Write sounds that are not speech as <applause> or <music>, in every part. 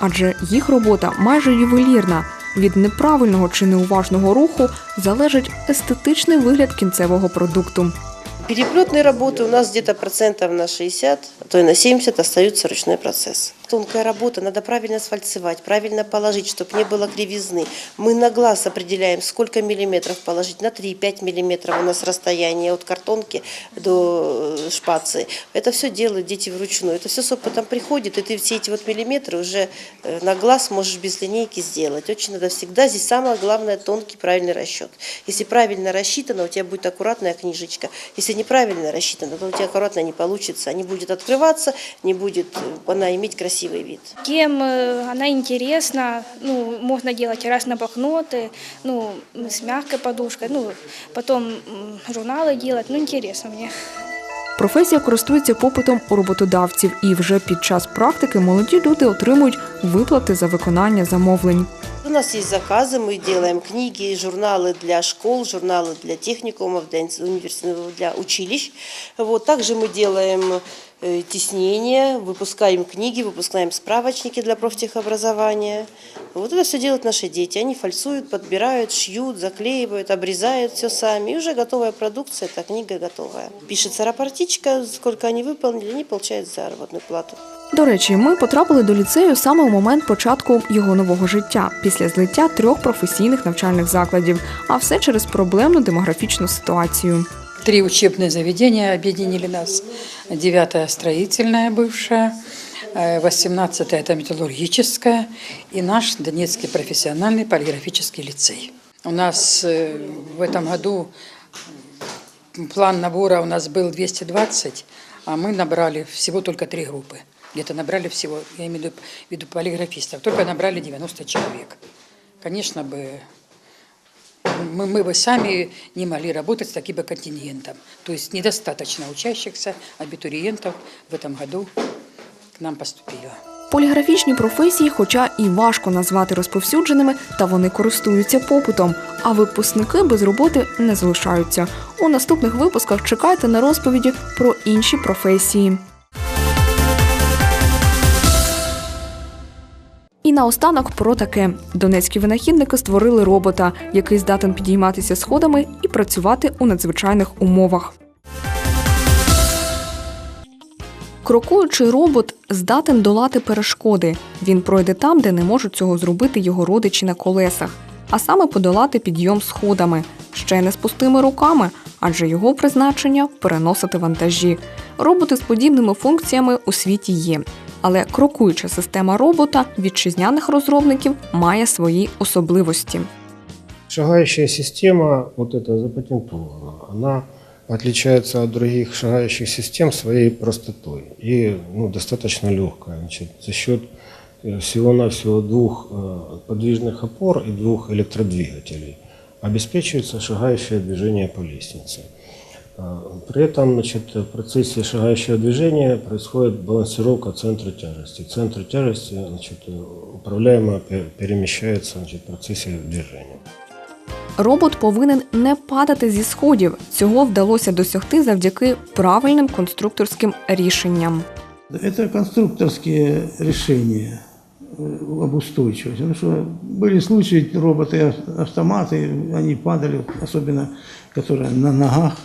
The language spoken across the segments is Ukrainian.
адже їх робота майже ювелірна. Від неправильного чи неуважного руху залежить естетичний вигляд кінцевого продукту. Переплетные работы у нас где-то на 60, а то и на 70 остаются ручной процесс. Тонкая работа, надо правильно сфальцевать, правильно положить, чтобы не было кривизны. Мы на глаз определяем, сколько миллиметров положить. На 3-5 миллиметров у нас расстояние от картонки до э, шпацы. Это все делают дети вручную. Это все с опытом приходит, и ты все эти вот миллиметры уже э, на глаз можешь без линейки сделать. Очень надо всегда, здесь самое главное тонкий правильный расчет. Если правильно рассчитано, у тебя будет аккуратная книжечка. Если неправильно рассчитано, то у тебя аккуратно не получится. Не будет открываться, не будет э, она иметь красивый вид. Тем э, она интересна, ну, можно делать раз на блокноты, ну, с мягкой подушкой, ну, потом м, журналы делать, ну, интересно мне. Професія користується попитом у роботодавців, і вже під час практики молоді люди отримують виплати за виконання замовлень. У нас есть заказы, мы делаем книги, журналы для школ, журналы для техникумов, для, инс- универс- для училищ. Вот. Также мы делаем э, теснение, выпускаем книги, выпускаем справочники для профтехобразования. Вот это все делают наши дети. Они фальсуют, подбирают, шьют, заклеивают, обрезают все сами. И уже готовая продукция, эта книга готовая. Пишется рапортичка, сколько они выполнили, они получают заработную плату. До речі, ми потрапили до ліцею саме у момент початку його нового життя після злиття трьох професійних навчальних закладів, а все через проблемну демографічну ситуацію. Три учебные заведения объединили нас. Девятая строительная бывшая, э, 18 это металлургическая и наш Донецкий профессиональный полиграфический лицей. У нас э, в этом году план набора у нас был 220, а мы набрали всего только три группы. Где-то набрали всего, я имею в виду полиграфистов, только набрали 90 человек. Конечно бы мы, мы бы сами не могли работать с таким бы контингентом. То есть недостаточно учащихся, абитуриентов в этом году к нам поступило. Поліграфічні професії, хоча і важко назвати розповсюдженими, та вони користуються попитом. А випускники без роботи не залишаються. У наступних випусках чекайте на розповіді про інші професії. Наостанок про таке: донецькі винахідники створили робота, який здатен підійматися сходами і працювати у надзвичайних умовах. Крокуючий робот здатен долати перешкоди. Він пройде там, де не можуть цього зробити його родичі на колесах, а саме подолати підйом сходами, ще не з пустими руками, адже його призначення переносити вантажі. Роботи з подібними функціями у світі є Але крокуюча система робота вітчизняних розробників має свої особливості. Шагающая система, вот эта запатентована, она отличается от других шагающих систем своей простотой и ну, достаточно легкая. Значит, за счет э, всего-навсего двух э, подвижных опор и двух электродвигателей обеспечивается шагающее движение по лестнице. А, При этом значит, в процессе шагающего движения происходит балансировка центра тяжести. Центр тяжести значит, э, управляемо пе- перемещается значит, в процессе движения. Робот повинен не падати зі сходів. Цього вдалося досягти завдяки правильним конструкторським рішенням. Это конструкторские решения э, об устойчивости. Потому что были случаи, роботы, автоматы, они падали, особенно которые на ногах.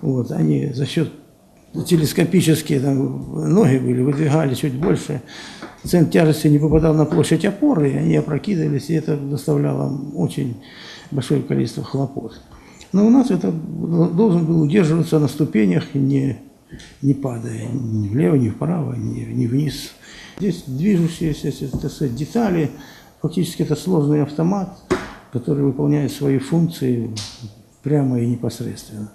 Вот, они за счет телескопические там, ноги были, выдвигали чуть больше. Центр тяжести не попадал на площадь опоры, и они опрокидывались, и это доставляло очень большое количество хлопот. Но у нас это должен был удерживаться на ступенях, не, не падая ни влево, ни вправо, ни, ни вниз. Здесь движущиеся так сказать, детали, фактически это сложный автомат, который выполняет свои функции прямо и непосредственно.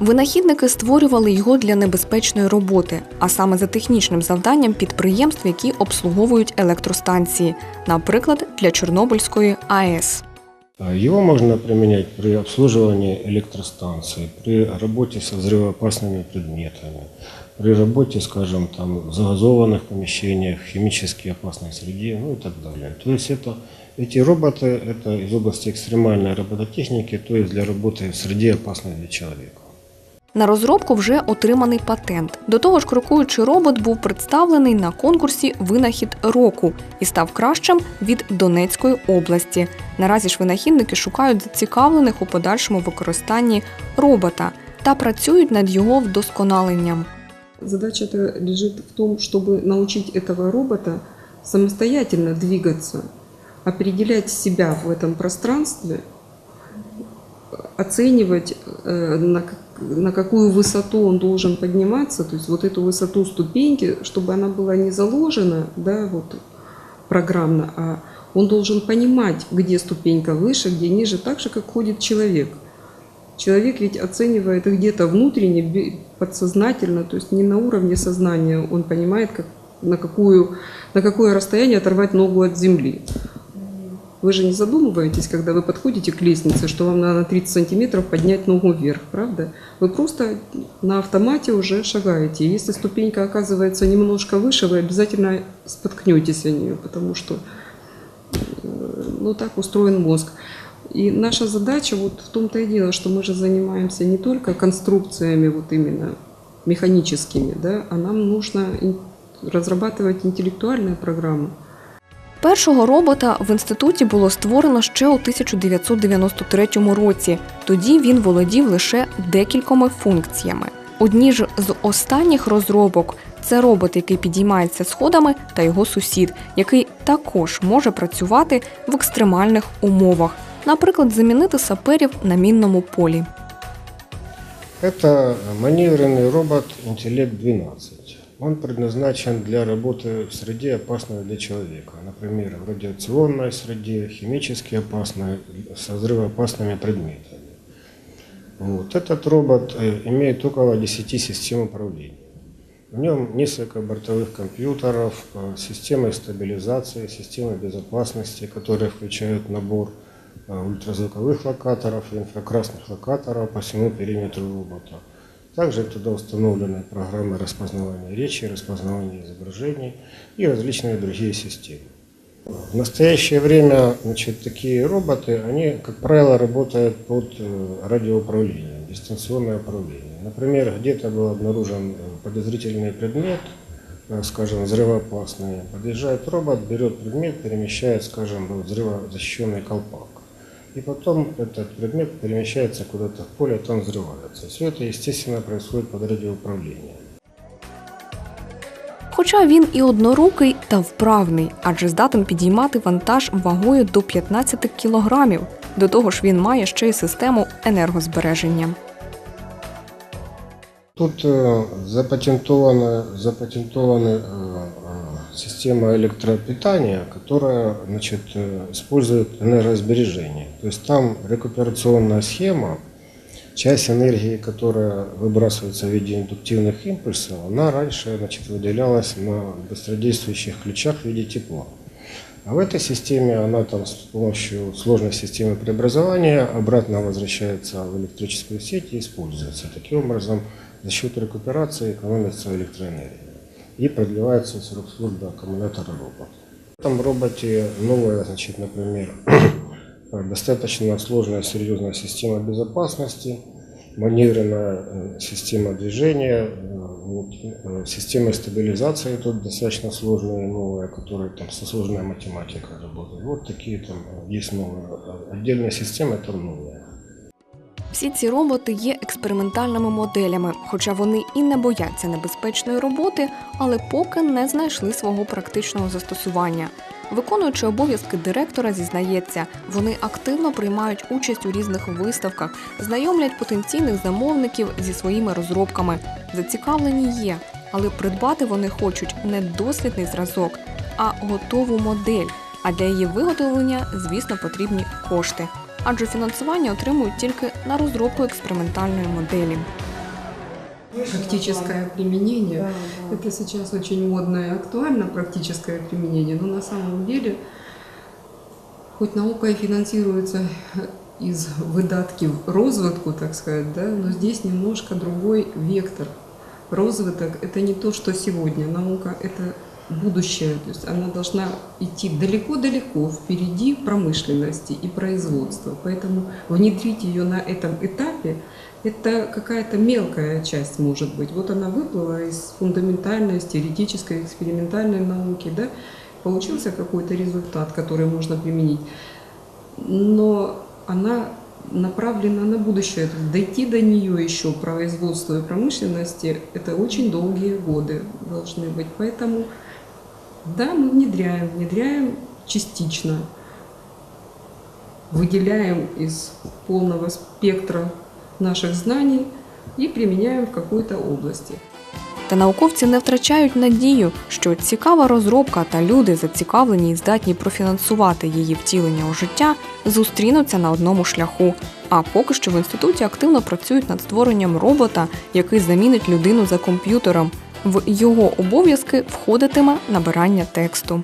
Винахідники створювали його для небезпечної роботи, а саме за технічним завданням підприємств, які обслуговують електростанції, наприклад, для Чорнобильської АЕС. А Его можно применять при обслуживании электростанции, при работе со взрывоопасными предметами, при работе, скажем, там, в загазованных помещениях, в химически опасной среде, ну и так далее. То есть это, эти роботы это из области экстремальной робототехники, то есть для работы в среде опасной для человека. На розробку вже отриманий патент. До того ж, крокуючий робот був представлений на конкурсі Винахід року і став кращим від Донецької області. Наразі ж винахідники шукають зацікавлених у подальшому використанні робота та працюють над його вдосконаленням. Задача -то лежит в том, чтобы научить этого робота самостоятельно двигаться, определять себя в этом пространстве, оценивать, э, на, как- на какую высоту он должен подниматься, то есть вот эту высоту ступеньки, чтобы она была не заложена, да, вот программно, а он должен понимать, где ступенька выше, где ниже, так же, как ходит человек. Человек ведь оценивает где-то внутренне, подсознательно, то есть не на уровне сознания, он понимает, как, на, какую, на какое расстояние оторвать ногу от земли. Вы же не задумываетесь, когда вы подходите к лестнице, что вам надо на 30 сантиметров поднять ногу вверх, правда? Вы просто на автомате уже шагаете. Если ступенька оказывается немножко выше, вы обязательно споткнетесь о нее, потому что э, ну, так устроен мозг. И наша задача вот в том-то и дело, что мы же занимаемся не только конструкциями вот именно механическими, да, а нам нужно разрабатывать интеллектуальные программы. Першого робота в інституті було створено ще у 1993 році. Тоді він володів лише декількома функціями. Одні ж з останніх розробок це робот, який підіймається сходами, та його сусід, який також може працювати в екстремальних умовах, наприклад, замінити саперів на мінному полі. Это маневренный робот «Интеллект-12». Он предназначен для работы в среде, опасной для человека. Например, в радиационной среде, химически опасной, со взрывоопасными предметами. Вот. Этот робот э, имеет около 10 систем управления. В нем несколько бортовых компьютеров, э, системы стабилизации, системы безопасности, которые включают набор э, ультразвуковых локаторов инфракрасных локаторов по всему периметру робота. Также туда установлены программы распознавания речи, распознавания изображений и различные другие системы. В настоящее время значит, такие роботы, они, как правило, работают под э, радиоуправлением, дистанционное управление. Например, где-то был обнаружен э, подозрительный предмет, э, скажем, взрывоопасный. Подъезжает робот, берет предмет, перемещает, скажем, в взрывозащищенный колпак. И потом этот предмет перемещается куда-то в поле, там взрывается. Все это, естественно, происходит под радиоуправлением. Хоча він і однорукий та вправний, адже здатен підіймати вантаж вагою до 15 кілограмів. До того ж, він має ще й систему енергозбереження. Тут э, запатентована, запатентована э, э, система электропитания, которая значит, э, использует энергосбережение. То есть там рекуперационная схема, часть энергии, которая выбрасывается в виде индуктивных импульсов, она раньше значит, выделялась на быстродействующих ключах в виде тепла. А в этой системе она там с помощью сложной системы преобразования обратно возвращается в электрическую сеть и используется. Таким образом, за счет рекуперации экономится электроэнергия и продлевается срок службы аккумулятора робота. В этом роботе новая, значит, например, <clears throat> достаточно сложная серьезная система безопасности, маневренная э, система движения, э, вот, э, система стабилизации тут достаточно сложная, новая, которая там со сложной математикой работает. Вот такие там есть новые. Отдельная система там новая. Всі ці роботи є експериментальними моделями, хоча вони і не бояться небезпечної роботи, але поки не знайшли свого практичного застосування. Виконуючи обов'язки директора, зізнається, вони активно приймають участь у різних виставках, знайомлять потенційних замовників зі своїми розробками. Зацікавлені є, але придбати вони хочуть не дослідний зразок, а готову модель. А для її виготовлення, звісно, потрібні кошти Адже фінансування отримують тільки на розробку експериментальної моделі. Практическое применение. Это сейчас очень модно и актуально, практическое применение, но на самом деле, хоть наука и финансируется из выдатків розвитку, так сказать, да, но здесь немножко другой вектор. Розвиток – это не то, что сегодня. Наука – это будущее. То есть она должна идти далеко-далеко впереди промышленности и производства. Поэтому внедрить ее на этом этапе это какая-то мелкая часть может быть. Вот она выплыла из фундаментальной, из теоретической, экспериментальной науки, да, получился какой-то результат, который можно применить. Но она направлена на будущее. Дойти до нее еще производства и промышленности – это очень долгие годы должны быть. Поэтому, да, мы внедряем, внедряем частично, выделяем из полного спектра наших знаний и применяем в какой-то области. Та науковці не втрачають надію, що цікава розробка та люди, зацікавлені і здатні профінансувати її втілення у життя, зустрінуться на одному шляху. А поки що в інституті активно працюють над створенням робота, який замінить людину за комп'ютером. В його обов'язки входитиме набирання тексту.